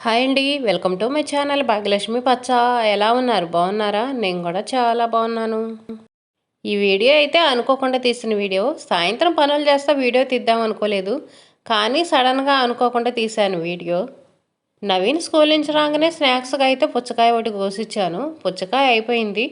Hi అండి welcome to my channel Bhagyalakshmi పచ్చ. ఎలా ఉన్నారు? బాగున్నారా? నేను కూడా చాలా బాగున్నాను. ఈ వీడియో అయితే అనుకోకుండా తీసిన వీడియో. సాయంత్రం పనులు చేస్తా వీడియో తీద్దాం అనుకోలేదు. కానీ సడన్గా అనుకోకుండా తీశాను వీడియో. నవీన్ స్కూల్ నుంచి రాగానే స్నాక్స్గా అయితే పుచ్చకాయ ఒకటి కోసిచ్చాను. పుచ్చకాయ అయిపోయింది.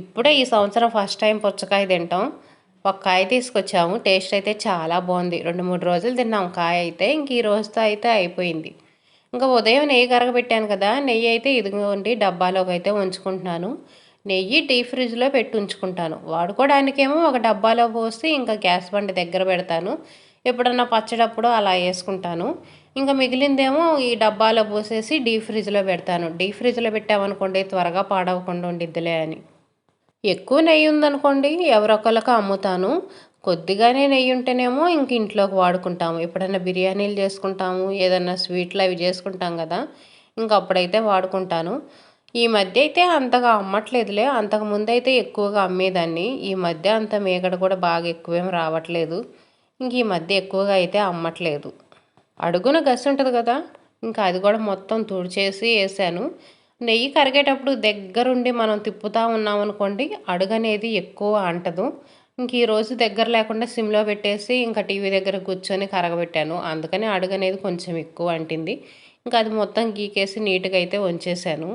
ఇప్పుడే ఈ సంవత్సరం ఫస్ట్ టైం పుచ్చకాయ తింటాం. ఒక కాయ తీసుకొచ్చాము. టేస్ట్ అయితే చాలా బాగుంది. రెండు మూడు రోజులు తిన్నాం. కాయ అయితే ఇంక ఈ రోజుతో అయితే అయిపోయింది. ఇంకా ఉదయం నెయ్యి కరగబెట్టాను కదా నెయ్యి అయితే ఇదిగోండి డబ్బాలోకి అయితే ఉంచుకుంటున్నాను. నెయ్యి డీ ఫ్రిడ్జ్లో పెట్టి ఉంచుకుంటాను. వాడుకోవడానికేమో ఒక డబ్బాలో పోసి ఇంకా గ్యాస్ బండి దగ్గర పెడతాను. ఎప్పుడన్నా పచ్చడప్పుడు అలా వేసుకుంటాను. ఇంకా మిగిలిందేమో ఈ డబ్బాలో పోసేసి డీ ఫ్రిడ్జ్లో పెడతాను. డీ ఫ్రిడ్జ్లో పెట్టామనుకోండి త్వరగా పాడవకుండా ఉండిద్దిలే అని. ఎక్కువ నెయ్యి ఉందనుకోండి ఎవరొకరికి అమ్ముతాను. కొద్దిగానే నెయ్యి ఉంటేనేమో ఇంక ఇంట్లోకి వాడుకుంటాము. ఎప్పుడైనా బిర్యానీలు చేసుకుంటాము ఏదన్నా స్వీట్లు అవి చేసుకుంటాం కదా ఇంక అప్పుడైతే వాడుకుంటాను. ఈ మధ్య అయితే అంతగా అమ్మట్లేదులే. అంతకుముందు అయితే ఎక్కువగా అమ్మేదాన్ని. ఈ మధ్య అంత మేకడ కూడా బాగా ఎక్కువేం రావట్లేదు. ఇంక ఈ మధ్య ఎక్కువగా అయితే అమ్మట్లేదు. అడుగున గసి ఉంటుంది కదా ఇంకా అది కూడా మొత్తం తుడిచేసి వేసాను. నెయ్యి కరిగేటప్పుడు దగ్గరుండి మనం తిప్పుతూ ఉన్నాం అనుకోండి అడుగు అనేది ఎక్కువ అంటదు. ఇంక ఈరోజు దగ్గర లేకుండా సిమ్లో పెట్టేసి ఇంకా టీవీ దగ్గర కూర్చొని కరగబెట్టాను. అందుకని అడుగు అనేది కొంచెం ఎక్కువ అంటింది. ఇంకా అది మొత్తం గీకేసి నీట్గా అయితే ఉంచేసాను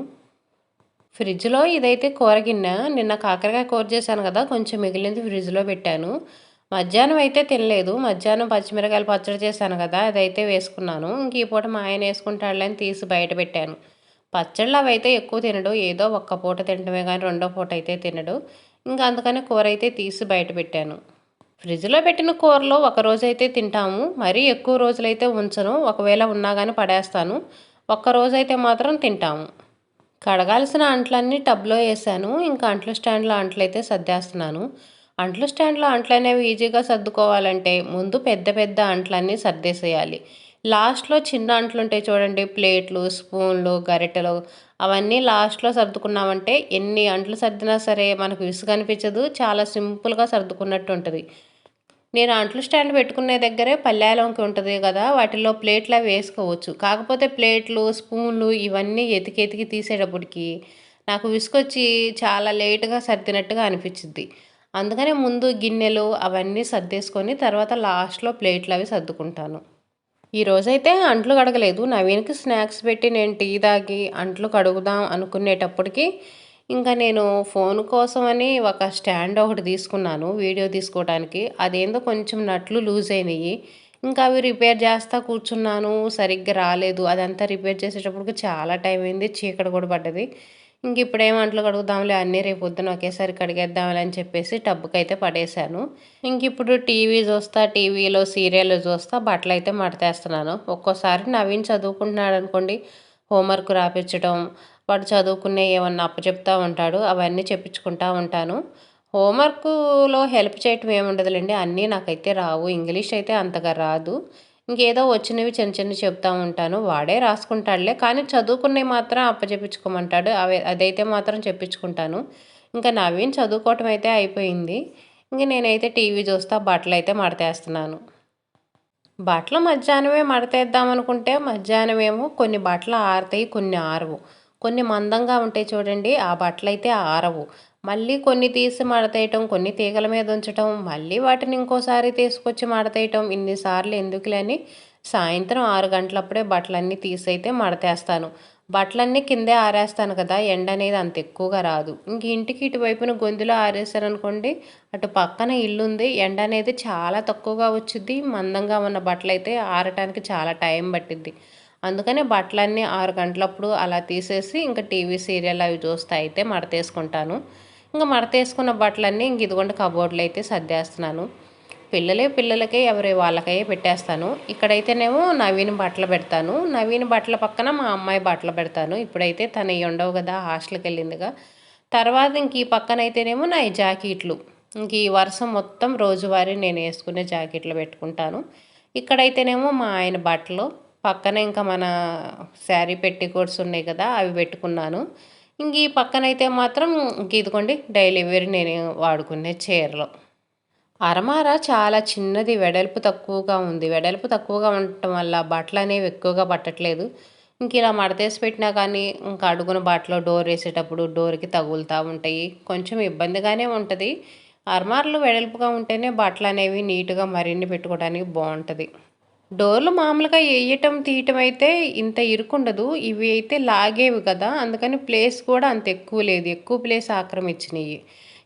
ఫ్రిడ్జ్లో ఇదైతే కూర గిన్నె. నిన్న కాకరకాయ కూర చేశాను కదా కొంచెం మిగిలింది ఫ్రిడ్జ్లో పెట్టాను. మధ్యాహ్నం అయితే తినలేదు. మధ్యాహ్నం పచ్చిమిరకాయలు పచ్చడి చేశాను కదా అదైతే వేసుకున్నాను. ఇంక ఈ పూట మా ఆయన వేసుకుంటాడులేని తీసి బయట పెట్టాను. పచ్చళ్ళు అవి అయితే ఎక్కువ తినడు. ఏదో ఒక్క పూట తినడమే కానీ రెండో పూట అయితే తినడు. ఇంకా అందుకని కూర అయితే తీసి బయట పెట్టాను. ఫ్రిడ్జ్లో పెట్టిన కూరలో ఒక రోజు అయితే తింటాము. మరీ ఎక్కువ రోజులైతే ఉంచను. ఒకవేళ ఉన్నా కానీ పడేస్తాను. ఒక్క రోజైతే అయితే మాత్రం తింటాము. కడగాల్సిన అంట్లన్నీ టబ్లో వేసాను. ఇంకా అంట్ల స్టాండ్లో అంట్లయితే సర్దేస్తున్నాను. అంట్ల స్టాండ్లో అంట్లు అనేవి ఈజీగా సర్దుకోవాలంటే ముందు పెద్ద పెద్ద అంట్లన్నీ సర్దేసేయాలి. లాస్ట్లో చిన్న అంట్లు ఉంటాయి చూడండి. ప్లేట్లు స్పూన్లు గరిటెలు అవన్నీ లాస్ట్లో సర్దుకున్నామంటే ఎన్ని అంట్లు సర్దినా సరే మనకు విసుగు అనిపించదు. చాలా సింపుల్గా సర్దుకున్నట్టు ఉంటుంది నేను అంట్లు స్టాండ్ పెట్టుకునే దగ్గరే పల్లెలంకి ఉంటుంది కదా వాటిలో ప్లేట్లు అవి వేసుకోవచ్చు. కాకపోతే ప్లేట్లు స్పూన్లు ఇవన్నీ ఎతికి ఎతికి తీసేటప్పటికి నాకు విసుకొచ్చి చాలా లేటుగా సర్దినట్టుగా అనిపించింది అందుకనే ముందు గిన్నెలు అవన్నీ సర్దేసుకొని తర్వాత లాస్ట్లో ప్లేట్లు అవి సర్దుకుంటాను. ఈరోజైతే అంట్లు కడగలేదు. నవీన్కి స్నాక్స్ పెట్టి నేను టీ తాగి అంట్లు కడుగుదాం అనుకునేటప్పటికి ఇంకా నేను ఫోన్ కోసమని ఒక స్టాండ్ ఒకటి తీసుకున్నాను వీడియో తీసుకోవడానికి అదేందో కొంచెం నట్లు లూజ్ అయినాయి ఇంకా అవి రిపేర్ చేస్తా కూర్చున్నాను. సరిగ్గా రాలేదు. అదంతా రిపేర్ చేసేటప్పటికి చాలా టైం అయింది. చీకటి కూడా పడ్డది. ఇంక ఇప్పుడేం అంట్లు కడుగుదాంలే అన్నీ రేపు పొద్దున ఒకేసారి కడిగేద్దాంలే అని చెప్పేసి టబ్బుకి అయితే పడేశాను. ఇంక ఇప్పుడు టీవీ చూస్తా టీవీలో సీరియల్ చూస్తా బట్టలు అయితే మడతేస్తున్నాను. ఒక్కోసారి నవీన్ చదువుకుంటున్నాడు అనుకోండి హోంవర్క్ రాపించడం వాడు చదువుకునే ఏమన్నా అప్పచెప్తా ఉంటాడు అవన్నీ చెప్పించుకుంటా ఉంటాను. హోంవర్క్లో హెల్ప్ చేయటం ఏముండదులేండి అన్నీ నాకైతే రావు ఇంగ్లీష్ అయితే అంతగా రాదు. ఇంకేదో వచ్చినవి చిన్న చిన్న చెప్తా ఉంటాను. వాడే రాసుకుంటాడులే. కానీ చదువుకునే మాత్రం అప్పచెప్పించుకోమంటాడు. అవే అదైతే మాత్రం చెప్పించుకుంటాను. ఇంకా నవీన్ చదువుకోవటం అయితే అయిపోయింది. ఇంక నేనైతే టీవీ చూస్తా బట్టలు అయితే మడతేస్తున్నాను. బట్టలు మధ్యాహ్నమే మడతేద్దాం అనుకుంటే మధ్యాహ్నం ఏమో కొన్ని బట్టలు ఆరుతాయి కొన్ని ఆరవు. కొన్ని మందంగా ఉంటాయి చూడండి ఆ బట్టలు అయితే ఆరవు. మళ్ళీ కొన్ని తీసి మడతేయటం కొన్ని తీగల మీద ఉంచటం మళ్ళీ వాటిని ఇంకోసారి తీసుకొచ్చి మడతేయటం ఇన్నిసార్లు ఎందుకులేని సాయంత్రం ఆరు గంటలప్పుడే బట్టలన్నీ తీసైతే మడతేస్తాను బట్టలన్నీ కిందే ఆరేస్తాను కదా ఎండ అనేది అంత ఎక్కువగా రాదు. ఇంక ఇంటికి ఇటువైపున గొంతులో ఆరేసారనుకోండి అటు పక్కన ఇల్లు ఉంది ఎండ అనేది చాలా తక్కువగా వచ్చింది మందంగా ఉన్న బట్టలు అయితే ఆరటానికి చాలా టైం పట్టింది అందుకనే బట్టలన్నీ ఆరు గంటలప్పుడు అలా తీసేసి ఇంకా టీవీ సీరియల్ అవి చూస్తే అయితే మడతేసుకుంటాను ఇంకా మడతేసుకున్న బట్టలన్నీ ఇంక ఇదిగోండి కబోర్డ్లో అయితే సర్దేస్తున్నాను. పిల్లలే పిల్లలకే ఎవరి వాళ్ళకే పెట్టేస్తాను. ఇక్కడైతేనేమో నవీన్ బట్టలు పెడతాను. నవీన్ బట్టల పక్కన మా అమ్మాయి బట్టలు పెడతాను. ఇప్పుడైతే తను ఉండవు కదా హాస్టల్కి వెళ్ళిందిగా. తర్వాత ఇంక ఈ పక్కనైతేనేమో నా జాకెట్లు. ఇంక ఈ వర్షం మొత్తం రోజువారీ నేను వేసుకునే జాకెట్లు పెట్టుకుంటాను. ఇక్కడైతేనేమో మా ఆయన బట్టలు. పక్కన ఇంకా మన శారీ పెట్టి ఉన్నాయి కదా అవి పెట్టుకున్నాను. ఇంక ఈ పక్కనైతే మాత్రం ఇదిగోండి డైలీ వేర్ నేను వాడుకునే చీరలు. అరమార చాలా చిన్నది వెడల్పు తక్కువగా ఉంది. వెడల్పు తక్కువగా ఉండటం వల్ల బట్టలు అనేవి ఎక్కువగా పట్టట్లేదు. ఇంక ఇలా మడతేసి పెట్టినా కానీ ఇంకా అడుగున బాటలో డోర్ వేసేటప్పుడు డోర్కి తగులుతూ ఉంటాయి. కొంచెం ఇబ్బందిగానే ఉంటుంది. అర్మార్లు వెడల్పుగా ఉంటేనే బట్టలు అనేవి నీట్గా మరిన్ని పెట్టుకోవడానికి బాగుంటుంది. డోర్లు మామూలుగా వేయటం తీయటం అయితే ఇంత ఇరుకుండదు. ఇవి అయితే లాగేవి కదా. అందుకని ప్లేస్ కూడా అంత ఎక్కువ లేదు. ఎక్కువ ప్లేస్ ఆక్రమించినాయి.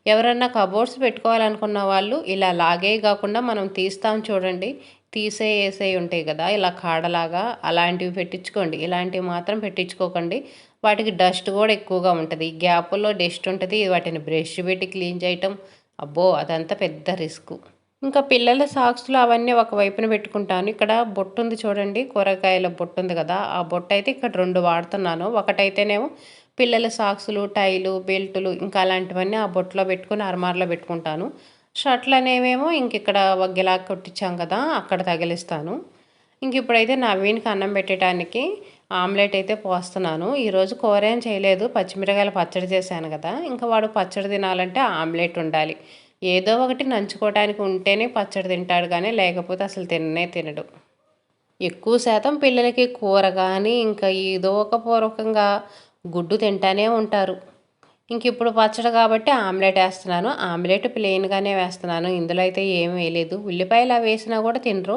ఎవరన్నా కబోర్డ్స్ పెట్టుకోవాలనుకున్న వాళ్ళు ఇలా లాగే కాకుండా మనం తీస్తాం చూడండి. తీసే వేసే ఉంటాయి కదా. ఇలా కాడలాగా అలాంటివి పెట్టించుకోండి. ఇలాంటివి మాత్రం పెట్టించుకోకండి. వాటికి డస్ట్ కూడా ఎక్కువగా ఉంటుంది. గ్యాప్లో డస్ట్ ఉంటుంది. వాటిని బ్రష్ పెట్టి క్లీన్ చేయటం అబ్బో అదంతా పెద్ద రిస్క్. ఇంకా పిల్లల సాక్స్లు అవన్నీ ఒక వైపున పెట్టుకుంటాను. ఇక్కడ బొట్టు ఉంది చూడండి కూరగాయల బొట్టు ఉంది కదా. ఆ బొట్టు అయితే ఇక్కడ రెండు వాడుతున్నాను. ఒకటైతేనేమో పిల్లల సాక్సులు టైలు బెల్టులు ఇంకా అలాంటివన్నీ ఆ బొట్టులో పెట్టుకుని అర్మార్లో పెట్టుకుంటాను. షర్ట్లు అనేవేమో ఇంక ఇక్కడ వగ్గెలా కొట్టించాం కదా అక్కడ తగిలిస్తాను. ఇంక ఇప్పుడైతే నవీన్కి అన్నం పెట్టడానికి ఆమ్లెట్ అయితే పోస్తున్నాను. ఈరోజు కూర ఏం చేయలేదు. పచ్చిమిరకాయలు పచ్చడి చేశాను కదా. ఇంకా వాడు పచ్చడి తినాలంటే ఆమ్లెట్ ఉండాలి. ఏదో ఒకటి నంచుకోవడానికి ఉంటేనే పచ్చడి తింటాడు కానీ లేకపోతే అసలు తిననే తినడు. ఎక్కువ శాతం పిల్లలకి కూర కానీ ఇంకా ఏదో ఒక పూర్వకంగా గుడ్డు తింటానే ఉంటారు. ఇంక ఇప్పుడు పచ్చడి కాబట్టి ఆమ్లెట్ వేస్తున్నాను. ఆమ్లెట్ ప్లెయిన్గానే వేస్తున్నాను. ఇందులో అయితే ఏం వేయలేదు. ఉల్లిపాయలు అవి వేసినా కూడా తినరు.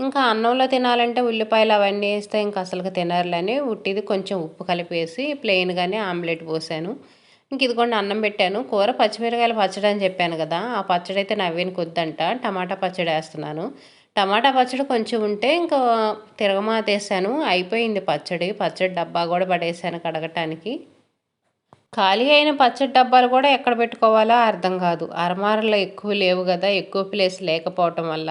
ఇంకా అన్నంలో తినాలంటే ఉల్లిపాయలు అవన్నీ వేస్తే ఇంకా అసలుకి తినరులని ఉట్టిది కొంచెం ఉప్పు కలిపేసి ప్లెయిన్గానే ఆమ్లెట్ పోసాను. ఇంక ఇదిగోండి అన్నం పెట్టాను. కూర పచ్చిమిరకాయలు పచ్చడి అని చెప్పాను కదా ఆ పచ్చడి అయితే నవ్వేని కొద్దంట. టమాటా పచ్చడి వేస్తున్నాను. టమాటా పచ్చడి కొంచెం ఉంటే ఇంకా తిరగమాతేసాను. అయిపోయింది పచ్చడి. పచ్చడి డబ్బా కూడా పడేసాను కడగటానికి. ఖాళీ అయిన పచ్చడి డబ్బాలు కూడా ఎక్కడ పెట్టుకోవాలో అర్థం కాదు. అరమారలో ఎక్కువ లేవు కదా ఎక్కువ ప్లేస్ లేకపోవటం వల్ల.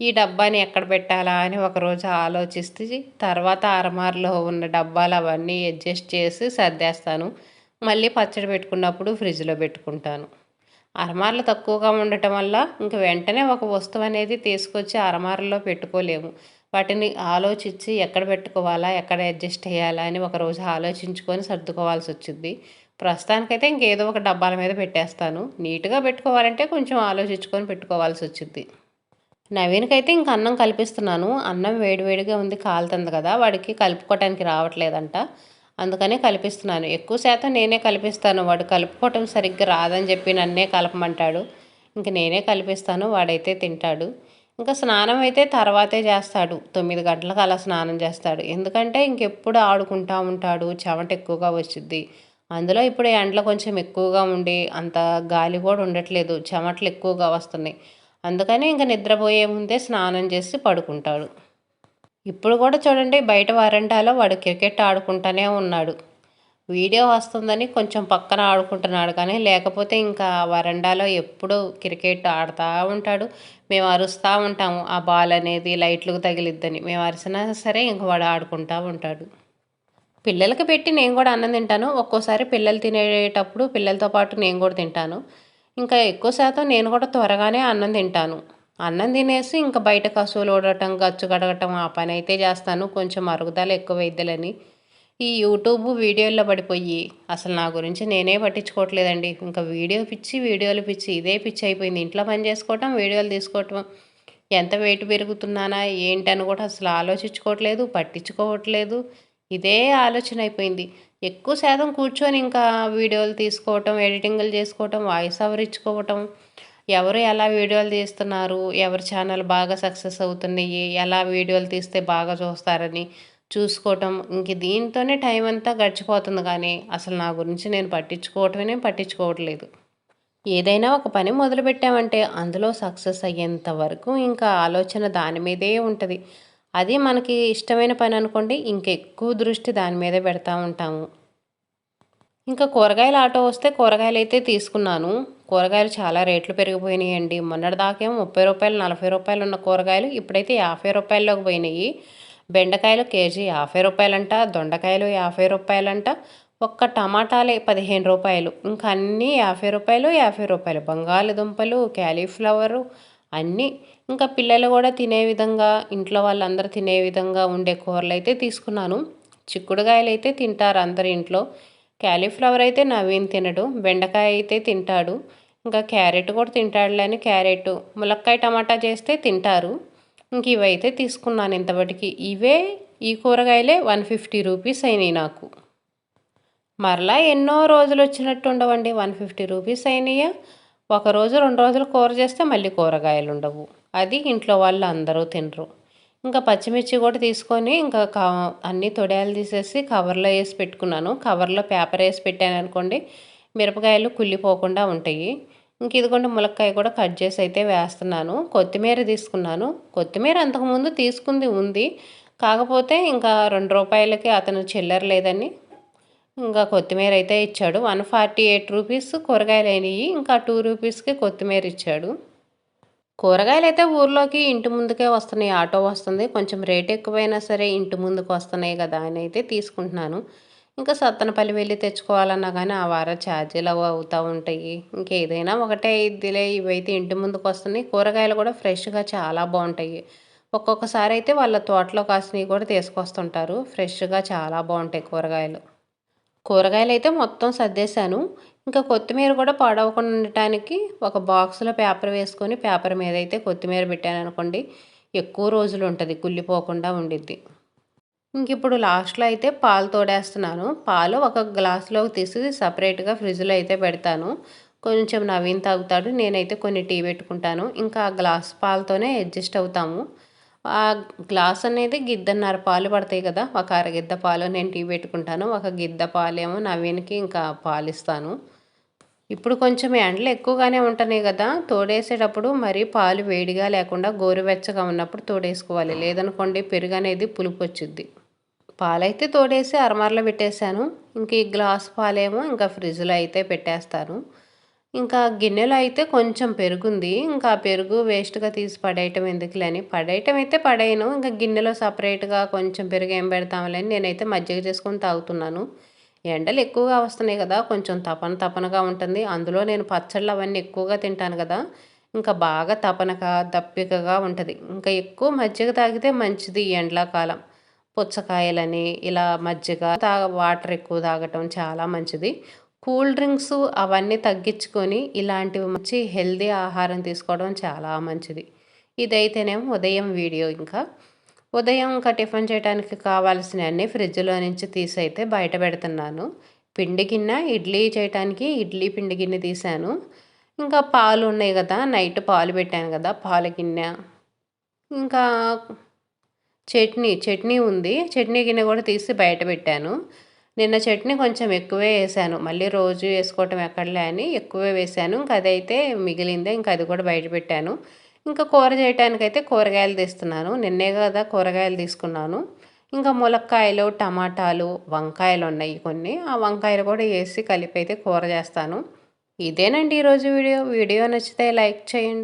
ఈ డబ్బాని ఎక్కడ పెట్టాలా అని ఒకరోజు ఆలోచిస్తే తర్వాత అరమారలో ఉన్న డబ్బాలు అవన్నీ అడ్జస్ట్ చేసి సర్దేస్తాను. మళ్ళీ పచ్చడి పెట్టుకున్నప్పుడు ఫ్రిడ్జ్లో పెట్టుకుంటాను. అరమార్లు తక్కువగా ఉండటం వల్ల ఇంక వెంటనే ఒక వస్తువు అనేది తీసుకొచ్చి అరమార్లో పెట్టుకోలేము. వాటిని ఆలోచించి ఎక్కడ పెట్టుకోవాలా ఎక్కడ అడ్జస్ట్ చేయాలా అని ఒకరోజు ఆలోచించుకొని సర్దుకోవాల్సి వచ్చింది. ప్రస్తుతానికైతే ఇంకేదో ఒక డబ్బాల మీద పెట్టేస్తాను. నీట్గా పెట్టుకోవాలంటే కొంచెం ఆలోచించుకొని పెట్టుకోవాల్సి వచ్చింది. నవీన్కైతే ఇంక అన్నం కల్పిస్తున్నాను. అన్నం వేడివేడిగా ఉంది కాలుతుంది కదా వాడికి కలుపుకోవటానికి రావట్లేదంట. అందుకనే కల్పిస్తున్నాను. ఎక్కువ శాతం నేనే కలిపిస్తాను. వాడు కలుపుకోవటం సరిగ్గా రాదని చెప్పి నన్నే కలపమంటాడు. ఇంక నేనే కల్పిస్తాను. వాడైతే తింటాడు. ఇంకా స్నానం అయితే తర్వాతే చేస్తాడు. తొమ్మిది గంటలకు అలా స్నానం చేస్తాడు. ఎందుకంటే ఇంకెప్పుడు ఆడుకుంటా ఉంటాడు. చెమట ఎక్కువగా వచ్చింది అందులో ఇప్పుడు ఎండలు కొంచెం ఎక్కువగా ఉండి అంత గాలి కూడా ఉండట్లేదు. చెమటలు ఎక్కువగా వస్తున్నాయి. అందుకని ఇంకా నిద్రపోయే ముందే స్నానం చేసి పడుకుంటాడు. ఇప్పుడు కూడా చూడండి బయట వరండాలో వాడు క్రికెట్ ఆడుకుంటూనే ఉన్నాడు. వీడియో వస్తుందని కొంచెం పక్కన ఆడుకుంటున్నాడు కానీ లేకపోతే ఇంకా వరండాలో ఎప్పుడు క్రికెట్ ఆడుతూ ఉంటాడు. మేము అరుస్తూ ఉంటాము ఆ బాల్ అనేది లైట్లకు తగిలిద్దని. మేము అరిసినా సరే ఇంక వాడు ఆడుకుంటూ ఉంటాడు. పిల్లలకి పెట్టి నేను కూడా అన్నం తింటాను. ఒక్కోసారి పిల్లలు తినేటప్పుడు పిల్లలతో పాటు నేను కూడా తింటాను. ఇంకా ఎక్కువ శాతం నేను కూడా త్వరగానే అన్నం తింటాను. అన్నం తినేసి ఇంకా బయట కసువులు ఓడటం గచ్చు కడగటం ఆ పని అయితే చేస్తాను. కొంచెం అరుగుదల ఎక్కువ వైద్యులని ఈ యూట్యూబ్ వీడియోల్లో పడిపోయి అసలు నా గురించి నేనే పట్టించుకోవట్లేదండి. ఇంకా వీడియో పిచ్చి వీడియోలు పిచ్చి ఇదే పిచ్చి అయిపోయింది. ఇంట్లో పని చేసుకోవటం వీడియోలు తీసుకోవటం. ఎంత వెయిట్ పెరుగుతున్నానా ఏంటని కూడా అసలు ఆలోచించుకోవట్లేదు పట్టించుకోవట్లేదు. ఇదే ఆలోచన అయిపోయింది. ఎక్కువ శాతం కూర్చొని ఇంకా వీడియోలు తీసుకోవటం ఎడిటింగ్లు చేసుకోవటం వాయిస్ ఓవర్ ఇచ్చుకోవటం ఎవరు ఎలా వీడియోలు తీస్తున్నారు ఎవరి ఛానల్ బాగా సక్సెస్ అవుతున్నాయి ఎలా వీడియోలు తీస్తే బాగా చూస్తారని చూసుకోవటం ఇంక దీంతోనే టైం అంతా గడిచిపోతుంది కానీ అసలు నా గురించి నేను పట్టించుకోవటమే పట్టించుకోవట్లేదు. ఏదైనా ఒక పని మొదలుపెట్టామంటే అందులో సక్సెస్ అయ్యేంత వరకు ఇంకా ఆలోచన దాని మీదే ఉంటుంది. అది మనకి ఇష్టమైన పని అనుకోండి ఇంకెక్కువ దృష్టి దాని మీదే పెడతా ఉంటాము. ఇంకా కూరగాయల ఆటో వస్తే కూరగాయలు అయితే తీసుకున్నాను. కూరగాయలు చాలా రేట్లు పెరిగిపోయినాయండి. మొన్నటిదాకేమో ముప్పై రూపాయలు నలభై రూపాయలు ఉన్న కూరగాయలు ఇప్పుడైతే యాభై రూపాయల్లోకి పోయినాయి. బెండకాయలు కేజీ యాభై రూపాయలంట దొండకాయలు యాభై రూపాయలంట ఒక్క టమాటాలే పదిహేను రూపాయలు. ఇంకా అన్నీ యాభై రూపాయలు యాభై రూపాయలు. బంగాళదుంపలు క్యాలీఫ్లవరు అన్నీ. ఇంకా పిల్లలు కూడా తినే విధంగా ఇంట్లో వాళ్ళందరూ తినే విధంగా ఉండే కూరలు అయితే తీసుకున్నాను. చిక్కుడుగాయలు అయితే తింటారు అందరి ఇంట్లో. క్యాలీఫ్లవర్ అయితే నవీన్ తినడు బెండకాయ అయితే తింటాడు. ఇంకా క్యారెట్ కూడా తింటాడులేని క్యారెట్ ములక్కాయ టమాటా చేస్తే తింటారు. ఇంక ఇవైతే తీసుకున్నాను ఇంతవరకు. ఇవే ఈ కూరగాయలే వన్ ఫిఫ్టీ రూపీస్ అయినాయి నాకు. మరలా ఎన్నో రోజులు వచ్చినట్టు ఉండవండి వన్ ఫిఫ్టీ రూపీస్ అయినాయా? ఒక రోజు రెండు రోజులు కూర చేస్తే మళ్ళీ కూరగాయలు ఉండవు. అది ఇంట్లో వాళ్ళు అందరూ తినరు. ఇంకా పచ్చిమిర్చి కూడా తీసుకొని ఇంకా కా అన్నీ తొడయాలు తీసేసి కవర్లో వేసి పెట్టుకున్నాను. కవర్లో పేపర్ వేసి పెట్టాను అనుకోండి మిరపకాయలు కుళ్ళిపోకుండా ఉంటాయి. ఇంక ఇదిగోండి ములక్కాయ కూడా కట్ చేసి అయితే వేస్తున్నాను. కొత్తిమీర తీసుకున్నాను. కొత్తిమీర అంతకుముందు తీసుకుంది ఉంది. కాకపోతే ఇంకా రెండు రూపాయలకి అతను చిల్లర లేదని ఇంకా కొత్తిమీర అయితే ఇచ్చాడు. వన్ ఫార్టీ ఎయిట్ రూపీస్ కూరగాయలు అయినాయి. ఇంకా టూ రూపీస్కి కొత్తిమీర ఇచ్చాడు. కూరగాయలు అయితే ఊర్లోకి ఇంటి ముందుకే వస్తున్నాయి ఆటో వస్తుంది. కొంచెం రేట్ ఎక్కువైనా సరే ఇంటి ముందుకు వస్తున్నాయి కదా అని అయితే తీసుకుంటున్నాను. ఇంకా సత్తనపల్లి వెళ్ళి తెచ్చుకోవాలన్నా కానీ ఆ వారం ఛార్జీలు అవి అవుతూ ఉంటాయి. ఇంకేదైనా ఒకటే ఇదిలే ఇవైతే ఇంటి ముందుకు వస్తున్నాయి. కూరగాయలు కూడా ఫ్రెష్గా చాలా బాగుంటాయి. ఒక్కొక్కసారి అయితే వాళ్ళ తోటలో కాసినవి కూడా తీసుకొస్తుంటారు. ఫ్రెష్గా చాలా బాగుంటాయి కూరగాయలు. కూరగాయలు అయితే మొత్తం సర్దేశాను. ఇంకా కొత్తిమీర కూడా పాడవకుండా ఉండటానికి ఒక బాక్స్లో పేపర్ వేసుకొని పేపర్ మీద అయితే కొత్తిమీర పెట్టాను అనుకోండి ఎక్కువ రోజులు ఉంటుంది కుళ్ళిపోకుండా ఉండిద్ది. ఇంక ఇప్పుడు లాస్ట్లో అయితే పాలు తోడేస్తున్నాను. పాలు ఒక గ్లాస్లోకి తీసి సపరేట్గా ఫ్రిడ్జ్లో అయితే పెడతాను. కొంచెం నవీన్ తాగుతాడు నేనైతే కొన్ని టీ పెట్టుకుంటాను. ఇంకా ఆ గ్లాస్ పాలతోనే అడ్జస్ట్ అవుతాము. ఆ గ్లాస్ అనేది గిద్దన్నర పాలు పడతాయి కదా ఒక అరగిద్ద పాలు నేను టీ పెట్టుకుంటాను. ఒక గిద్ద పాలేమో నవీన్కి ఇంకా పాలు ఇస్తాను ఇప్పుడు కొంచెం ఎండలు ఎక్కువగానే ఉంటున్నాయి కదా. తోడేసేటప్పుడు మరీ పాలు వేడిగా లేకుండా గోరువెచ్చగా ఉన్నప్పుడు తోడేసుకోవాలి. లేదనుకోండి పెరుగు అనేది పులుపు వచ్చింది పాలైతే తోడేసి అరమరలో పెట్టేశాను. ఇంక ఈ గ్లాస్ పాలేమో ఇంకా ఫ్రిడ్జ్లో అయితే పెట్టేస్తాను. ఇంకా గిన్నెలో అయితే కొంచెం పెరుగుంది. ఇంకా పెరుగు వేస్ట్గా తీసి పడేయటం ఎందుకులని పడేయటం అయితే పడేయను. ఇంకా గిన్నెలో సపరేట్గా కొంచెం పెరుగు ఏం పెడతామని నేనైతే మజ్జిగ చేసుకొని తాగుతున్నాను. ఎండలు ఎక్కువగా వస్తున్నాయి కదా కొంచెం తపన తపనగా ఉంటుంది. అందులో నేను పచ్చళ్ళు అవన్నీ ఎక్కువగా తింటాను కదా ఇంకా బాగా తపనగా దప్పికగా ఉంటుంది. ఇంకా ఎక్కువ మజ్జిగ తాగితే మంచిది ఎండాకాలం. పుచ్చకాయలని ఇలా మజ్జిగ తాగ వాటర్ ఎక్కువ తాగటం చాలా మంచిది. కూల్ డ్రింక్స్ అవన్నీ తగ్గించుకొని ఇలాంటివి మంచి హెల్దీ ఆహారం తీసుకోవడం చాలా మంచిది. ఇదైతేనేమో ఉదయం వీడియో ఇంకా. ఉదయం ఇంకా టిఫిన్ చేయడానికి కావాల్సిన అన్నీ ఫ్రిడ్జ్లో నుంచి తీసి అయితే బయట పెడుతున్నాను. పిండి గిన్నె ఇడ్లీ చేయడానికి ఇడ్లీ పిండి గిన్నె తీసాను. ఇంకా పాలు ఉన్నాయి కదా నైట్ పాలు పెట్టాను కదా పాల గిన్నె. ఇంకా చట్నీ చట్నీ ఉంది. చట్నీ గిన్నె కూడా తీసి బయట పెట్టాను. నిన్న చట్నీ కొంచెం ఎక్కువే వేసాను. మళ్ళీ రోజు వేసుకోవటం ఎక్కడలే అని ఎక్కువే వేసాను. ఇంకా అదైతే మిగిలిందే ఇంకా అది కూడా బయట పెట్టాను. ఇంకా కూర చేయటానికైతే కూరగాయలు తీస్తున్నాను. నిన్నే కదా కూరగాయలు తీసుకున్నాను. ఇంకా ములక్కాయలు టమాటాలు వంకాయలు ఉన్నాయి కొన్ని. ఆ వంకాయలు కూడా వేసి కలిపి అయితే కూర చేస్తాను. ఇదేనండి ఈరోజు వీడియో. వీడియో నచ్చితే లైక్ చేయండి.